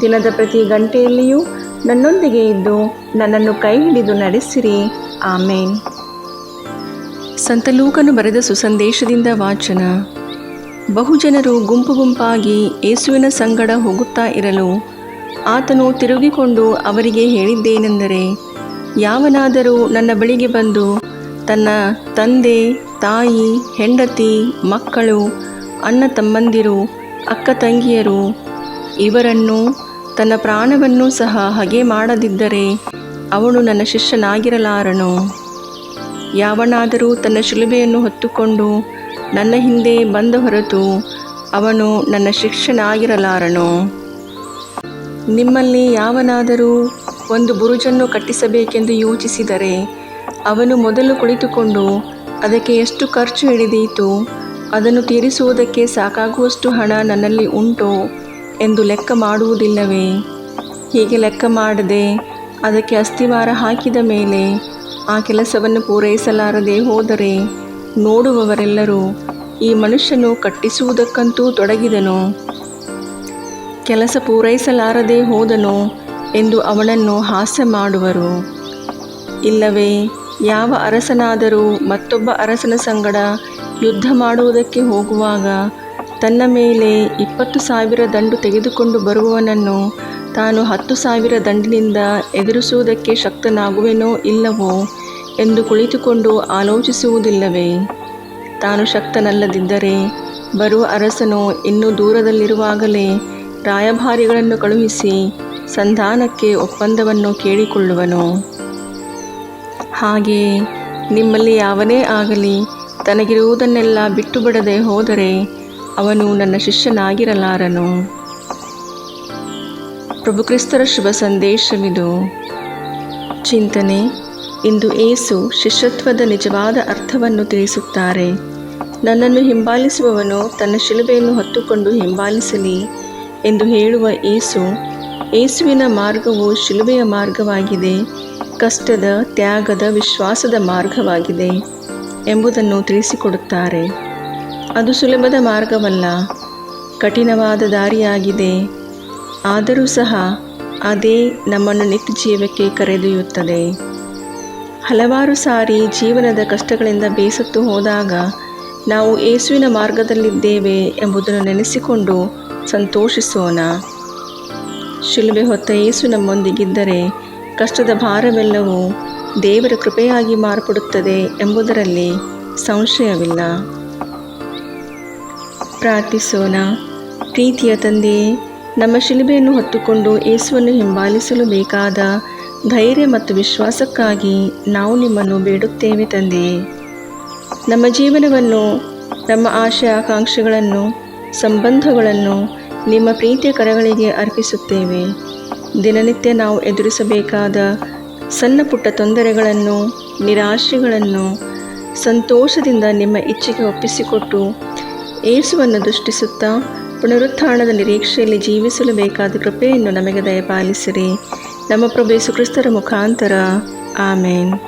ದಿನದ ಪ್ರತಿ ಗಂಟೆಯಲ್ಲಿಯೂ ನನ್ನೊಂದಿಗೆ ಇದ್ದು ನನ್ನನ್ನು ಕೈ ಹಿಡಿದು ನಡೆಸಿರಿ. ಆಮೇನ್. ಸಂತ ಲೂಕನು ಬರೆದ ಸುಸಂದೇಶದಿಂದ ವಾಚನ. ಬಹುಜನರು ಗುಂಪು ಗುಂಪಾಗಿ ಯೇಸುವಿನ ಸಂಗಡ ಹೋಗುತ್ತಾ ಇರಲು ಆತನು ತಿರುಗಿಕೊಂಡು ಅವರಿಗೆ ಹೇಳಿದ್ದೇನೆಂದರೆ, ಯಾವನಾದರೂ ನನ್ನ ಬಳಿಗೆ ಬಂದು ತನ್ನ ತಂದೆ, ತಾಯಿ, ಹೆಂಡತಿ, ಮಕ್ಕಳು ಅಣ್ಣ ತಮ್ಮಂದಿರು ಅಕ್ಕ ತಂಗಿಯರು ಇವರನ್ನು, ತನ್ನ ಪ್ರಾಣವನ್ನೂ ಸಹ ಹಾಗೆ ಮಾಡದಿದ್ದರೆ ಅವನು ನನ್ನ ಶಿಷ್ಯನಾಗಿರಲಾರನು. ಯಾವನಾದರೂ ತನ್ನ ಶಿಲುಬೆಯನ್ನು ಹೊತ್ತುಕೊಂಡು ನನ್ನ ಹಿಂದೆ ಬಂದ ಹೊರತು ಅವನು ನನ್ನ ಶಿಷ್ಯನಾಗಿರಲಾರನು. ನಿಮ್ಮಲ್ಲಿ ಯಾವನಾದರೂ ಒಂದು ಬುರುಜನ್ನು ಕಟ್ಟಿಸಬೇಕೆಂದು ಯೋಚಿಸಿದರೆ ಅವನು ಮೊದಲು ಕುಳಿತುಕೊಂಡು ಅದಕ್ಕೆ ಎಷ್ಟು ಖರ್ಚು ಹಿಡಿದೀತು, ಅದನ್ನು ತೀರಿಸುವುದಕ್ಕೆ ಸಾಕಾಗುವಷ್ಟು ಹಣ ನನ್ನಲ್ಲಿ ಉಂಟೋ ಎಂದು ಲೆಕ್ಕ ಮಾಡುವುದಿಲ್ಲವೇ? ಹೀಗೆ ಲೆಕ್ಕ ಮಾಡದೆ ಅದಕ್ಕೆ ಅಸ್ಥಿವಾರ ಹಾಕಿದ ಮೇಲೆ ಆ ಕೆಲಸವನ್ನು ಪೂರೈಸಲಾರದೆ ಹೋದರೆ ನೋಡುವವರೆಲ್ಲರೂ ಈ ಮನುಷ್ಯನು ಕಟ್ಟಿಸುವುದಕ್ಕಂತೂ ತೊಡಗಿದನು. ಕೆಲಸ ಪೂರೈಸಲಾರದೆ ಹೋದನು ಎಂದು ಅವನನ್ನು ಹಾಸ್ಯ ಮಾಡುವರು. ಇಲ್ಲವೇ, ಯಾವ ಅರಸನಾದರೂ ಮತ್ತೊಬ್ಬ ಅರಸನ ಸಂಗಡ ಯುದ್ಧ ಮಾಡುವುದಕ್ಕೆ ಹೋಗುವಾಗ ತನ್ನ ಮೇಲೆ ಇಪ್ಪತ್ತು ಸಾವಿರ ದಂಡು ತೆಗೆದುಕೊಂಡು ಬರುವವನನ್ನು ತಾನು ಹತ್ತು ಸಾವಿರ ದಂಡಿನಿಂದ ಎದುರಿಸುವುದಕ್ಕೆ ಶಕ್ತನಾಗುವೆನೋ ಇಲ್ಲವೋ ಎಂದು ಕುಳಿತುಕೊಂಡು ಆಲೋಚಿಸುವುದಿಲ್ಲವೇ? ತಾನು ಶಕ್ತನಲ್ಲದಿದ್ದರೆ ಬರುವ ಅರಸನು ಇನ್ನೂ ದೂರದಲ್ಲಿರುವಾಗಲೇ ರಾಯಭಾರಿಗಳನ್ನು ಕಳುಹಿಸಿ ಸಂಧಾನಕ್ಕೆ ಒಪ್ಪಂದವನ್ನು ಕೇಳಿಕೊಳ್ಳುವನು. ಹಾಗೆ ನಿಮ್ಮಲ್ಲಿ ಯಾವನೇ ಆಗಲಿ ತನಗಿರುವುದನ್ನೆಲ್ಲ ಬಿಟ್ಟು ಬಿಡದೆ ಹೋದರೆ ಅವನು ನನ್ನ ಶಿಷ್ಯನಾಗಿರಲಾರನು. ಪ್ರಭು ಕ್ರಿಸ್ತರ ಶುಭ ಸಂದೇಶವಿದು ಚಿಂತನೆ, ಇಂದು ಏಸು ಶಿಷ್ಯತ್ವದ ನಿಜವಾದ ಅರ್ಥವನ್ನು ತಿಳಿಸುತ್ತಾರೆ. ನನ್ನನ್ನು ಹಿಂಬಾಲಿಸುವವನು ತನ್ನ ಶಿಲುಬೆಯನ್ನು ಹೊತ್ತುಕೊಂಡು ಹಿಂಬಾಲಿಸಲಿ ಎಂದು ಹೇಳುವ ಏಸು, ಏಸುವಿನ ಮಾರ್ಗವು ಶಿಲುಬೆಯ ಮಾರ್ಗವಾಗಿದೆ, ಕಷ್ಟದ, ತ್ಯಾಗದ, ವಿಶ್ವಾಸದ ಮಾರ್ಗವಾಗಿದೆ ಎಂಬುದನ್ನು ತಿಳಿಸಿಕೊಡುತ್ತಾರೆ. ಅದು ಸುಲಭದ ಮಾರ್ಗವಲ್ಲ. ಕಠಿಣವಾದ ದಾರಿಯಾಗಿದೆ. ಆದರೂ ಸಹ ಅದೇ ನಮ್ಮನ್ನು ನಿತ್ಯ ಜೀವಕ್ಕೆ ಕರೆದೊಯ್ಯುತ್ತದೆ. ಹಲವಾರು ಸಾರಿ ಜೀವನದ ಕಷ್ಟಗಳಿಂದ ಬೇಸತ್ತು ಹೋದಾಗ ನಾವು ಏಸುವಿನ ಮಾರ್ಗದಲ್ಲಿದ್ದೇವೆ ಎಂಬುದನ್ನು ನೆನೆಸಿಕೊಂಡು ಸಂತೋಷಿಸೋಣ. ಶಿಲುಬೆ ಹೊತ್ತ ಏಸು ನಮ್ಮೊಂದಿಗಿದ್ದರೆ ಕಷ್ಟದ ಭಾರವೆಲ್ಲವೂ ದೇವರ ಕೃಪೆಯಾಗಿ ಮಾರ್ಪಡುತ್ತದೆ ಎಂಬುದರಲ್ಲಿ ಸಂಶಯವಿಲ್ಲ. ಪ್ರಾರ್ಥಿಸೋಣ. ಪ್ರೀತಿಯ ತಂದೆಯೇ ನಮ್ಮ ಶಿಲುಬೆಯನ್ನು ಹೊತ್ತುಕೊಂಡು ಯೇಸುವನ್ನು ಹಿಂಬಾಲಿಸಲು ಬೇಕಾದ ಧೈರ್ಯ ಮತ್ತು ವಿಶ್ವಾಸಕ್ಕಾಗಿ ನಾವು ನಿಮ್ಮನ್ನು ಬೇಡುತ್ತೇವೆ ತಂದೆಯೇ ನಮ್ಮ ಜೀವನವನ್ನು, ನಮ್ಮ ಆಶೆ ಆಕಾಂಕ್ಷೆಗಳನ್ನು, ಸಂಬಂಧಗಳನ್ನು ನಿಮ್ಮ ಪ್ರೀತಿಯ ಕರಗಳಿಗೆ ಅರ್ಪಿಸುತ್ತೇವೆ. ದಿನನಿತ್ಯ ನಾವು ಎದುರಿಸಬೇಕಾದ ಸಣ್ಣ ಪುಟ್ಟ ತೊಂದರೆಗಳನ್ನು, ನಿರಾಶೆಗಳನ್ನು, ಸಂತೋಷದಿಂದ ನಿಮ್ಮ ಇಚ್ಛೆಗೆ ಒಪ್ಪಿಸಿಕೊಟ್ಟು ಏಸುವನ್ನು ದೃಷ್ಟಿಸುತ್ತಾ ಪುನರುತ್ಥಾನದ ನಿರೀಕ್ಷೆಯಲ್ಲಿ ಜೀವಿಸಲು ಬೇಕಾದ ಕೃಪೆಯನ್ನು ನಮಗೆ ದಯಪಾಲಿಸಿರಿ. ನಮ್ಮ ಪ್ರಭು ಯೇಸು ಕ್ರಿಸ್ತರ ಮುಖಾಂತರ. ಆಮೇನ್.